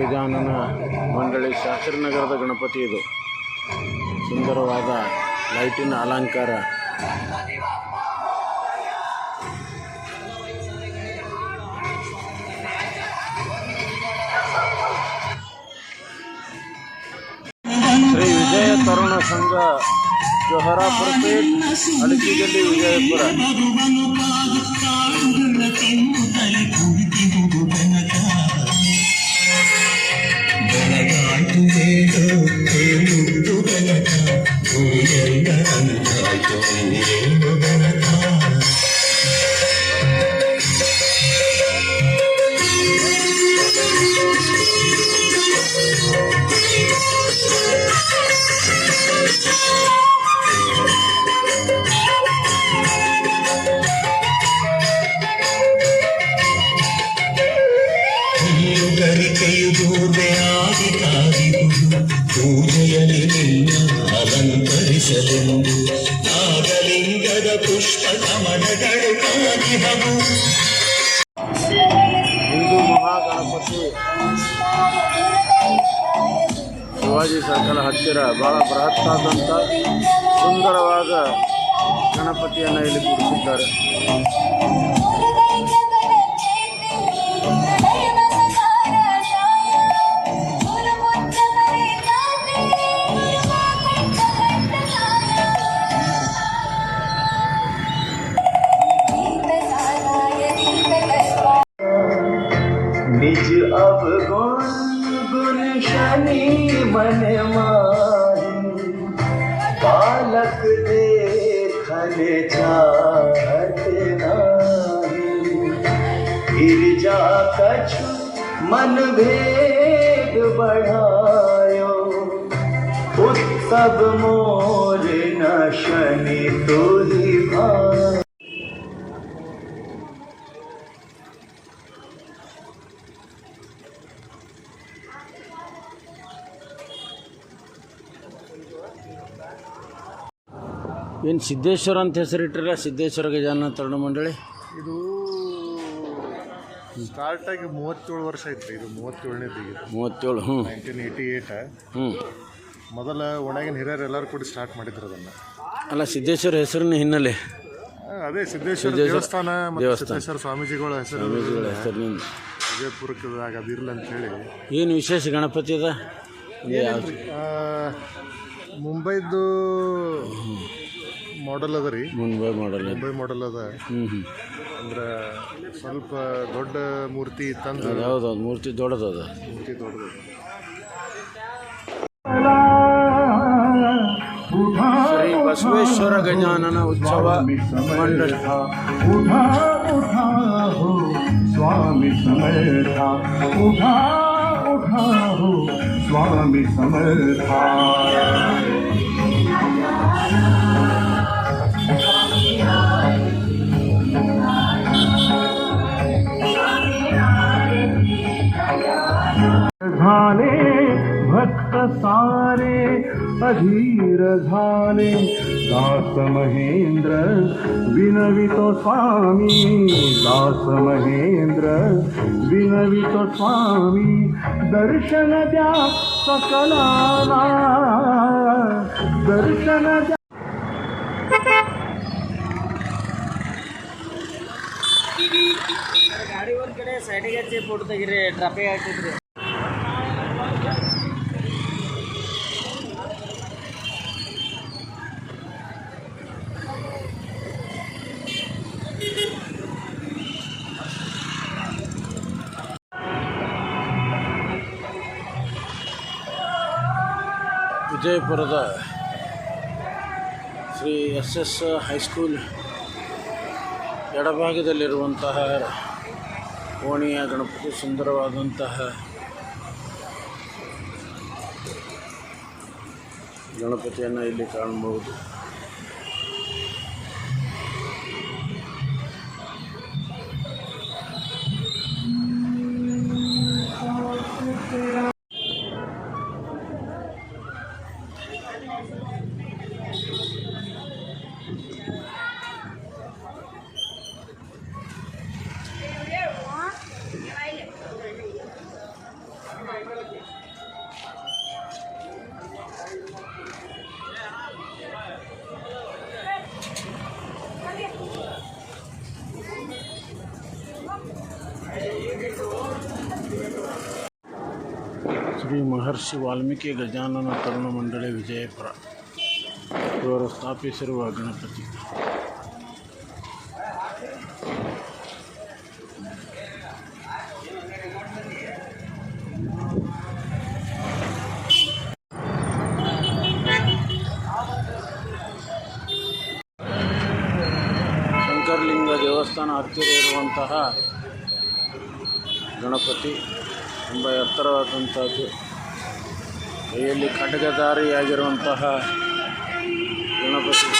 ಗಜಾನನ ಮಂಡಳಿ ಶಾಸ್ತ್ರಿನಗರದ ಗಣಪತಿ ಇದು. ಸುಂದರವಾದ ಲೈಟಿನ ಅಲಂಕಾರ. ಶ್ರೀ ವಿಜಯ ತರುಣ ಸಂಘ ಜೊಹರಾಪುರ ಪೇಟ್ ವಿಜಯಪುರ. ಪೂಜೆಯಲ್ಲಿ ನಿನ್ನ ಅಲಂಕರಿಸಲೆಂದು ನಾಗಲಿಂಗದ ಪುಷ್ಪ ಕಮಲಗಳು ಹಿಂದೂ ಮಹಾಗಣಪತಿ ಶಿವಾಜಿ ಸರ್ಕಲ್ ಹತ್ತಿರ ಬಹಳ ಬೃಹತ್ತಾದಂಥ ಸುಂದರವಾದ ಗಣಪತಿಯನ್ನು ಇಲ್ಲಿ ಕೂಡಿಸಿದ್ದಾರೆ आप गुण शनि मन मारी, बालक देखल गिर जा कछ मन भेद बढ़ायो, उत्सव मोर न शनि तो ही भाई ಏನು ಸಿದ್ದೇಶ್ವರ ಅಂತ ಹೆಸರಿಟ್ಟಿರಲ್ಲ ಸಿದ್ದೇಶ್ವರ ಗಜಾನನ ತರುಣ ಮಂಡಳಿ? ಇದು ಸ್ಟಾರ್ಟ್ ಆಗಿ ಮೂವತ್ತೇಳು ವರ್ಷ ಆಯ್ತು ಇದು ಮೂವತ್ತೇಳನೇ ತೆಗೆದು ಮೂವತ್ತೇಳು ಹ್ಞೂ ನೈನ್ಟೀನ್ ಏಯ್ಟಿ ಏಯ್ಟ ಹ್ಞೂ ಮೊದಲ ಒಣಗಿನ ಹಿರಿಯರು ಎಲ್ಲರೂ ಕೂಡ ಸ್ಟಾರ್ಟ್ ಮಾಡಿದ್ರು ಅದನ್ನು. ಅಲ್ಲ ಸಿದ್ದೇಶ್ವರ ಹೆಸರಿನ ಹಿನ್ನೆಲೆ. ಅದೇ ಸಿದ್ದೇಶ್ವರ ದೇವಸ್ಥಾನ ಮತ್ತು ಸಿದ್ದೇಶ್ವರ ಸ್ವಾಮೀಜಿಗಳ ಹೆಸರು ಸ್ವಾಮೀಜಿಗಳ ಹೆಸರಿನಿಂದ. ವಿಜಯಪುರಕ್ಕದಾಗ ಅದಿರಲ್ಲ ಅಂತೇಳಿ ಏನು ವಿಶೇಷ ಗಣಪತಿ ಅದ? ಮುಂಬೈದು ಮಾಡಲ್ ಅದ ರೀ. ಮುಂಬೈ ಮಾಡಲ್ ಮುಂಬೈ ಮಾಡೆಲ್ ಅದ. ಹ್ಞೂ ಅಂದ್ರೆ ಸ್ವಲ್ಪ ದೊಡ್ಡ ಮೂರ್ತಿ ತಂದು ಮೂರ್ತಿ ದೊಡ್ಡದದ ಮೂರ್ತಿ ದೊಡ್ಡದು. ಶ್ರೀ ಬಸವೇಶ್ವರ ಗಜಾನನ ಉತ್ಸವ ಮಂಡಳಿ. ಸ್ವಾಮಿ ಸ್ವಾಮಿ ಸಮರ್ಥ झाले भक्त सारे अधीर झाले दास महेंद्र विनवितो स्वामी दास महेंद्र विनवितो स्वामी दर्शन द्या सकलाला दर्शन द्या ಗಾಡಿ ಒಂದು ಕಡೆ ಸೈಡಿಗೆ ಹಚ್ಚಿ ಫೋಟೋ ತೆಗೀರಿ ಟ್ರಾಫಿಕ್ ಆಗ್ತೈತ್ರಿ ವಿಜಯಪುರದ Shri S S high school ಎಡಭಾಗದಲ್ಲಿರುವಂತಹ ಓಣಿಯ ಗಣಪತಿ ಸುಂದರವಾದಂತಹ ಗಣಪತಿಯನ್ನು ಇಲ್ಲಿ ಕಾಣಬಹುದು. ಶ್ರೀ ಮಹರ್ಷಿ ವಾಲ್ಮೀಕಿ ಗಜಾನನ ತರುಣ ಮಂಡಳಿ ವಿಜಯಪುರ. ಇವರು ಸ್ಥಾಪಿಸಿರುವ ಗಣಪತಿ. ಶಂಕರಲಿಂಗ ದೇವಸ್ಥಾನ ಹತ್ತಿರ ಇರುವಂತಹ ಗಣಪತಿ. ತುಂಬ ಎತ್ತರವಾದಂಥದ್ದು. ಕೈಯಲ್ಲಿ ಖಡ್ಗಧಾರಿಯಾಗಿರುವಂತಹ ಗಣಪತಿ.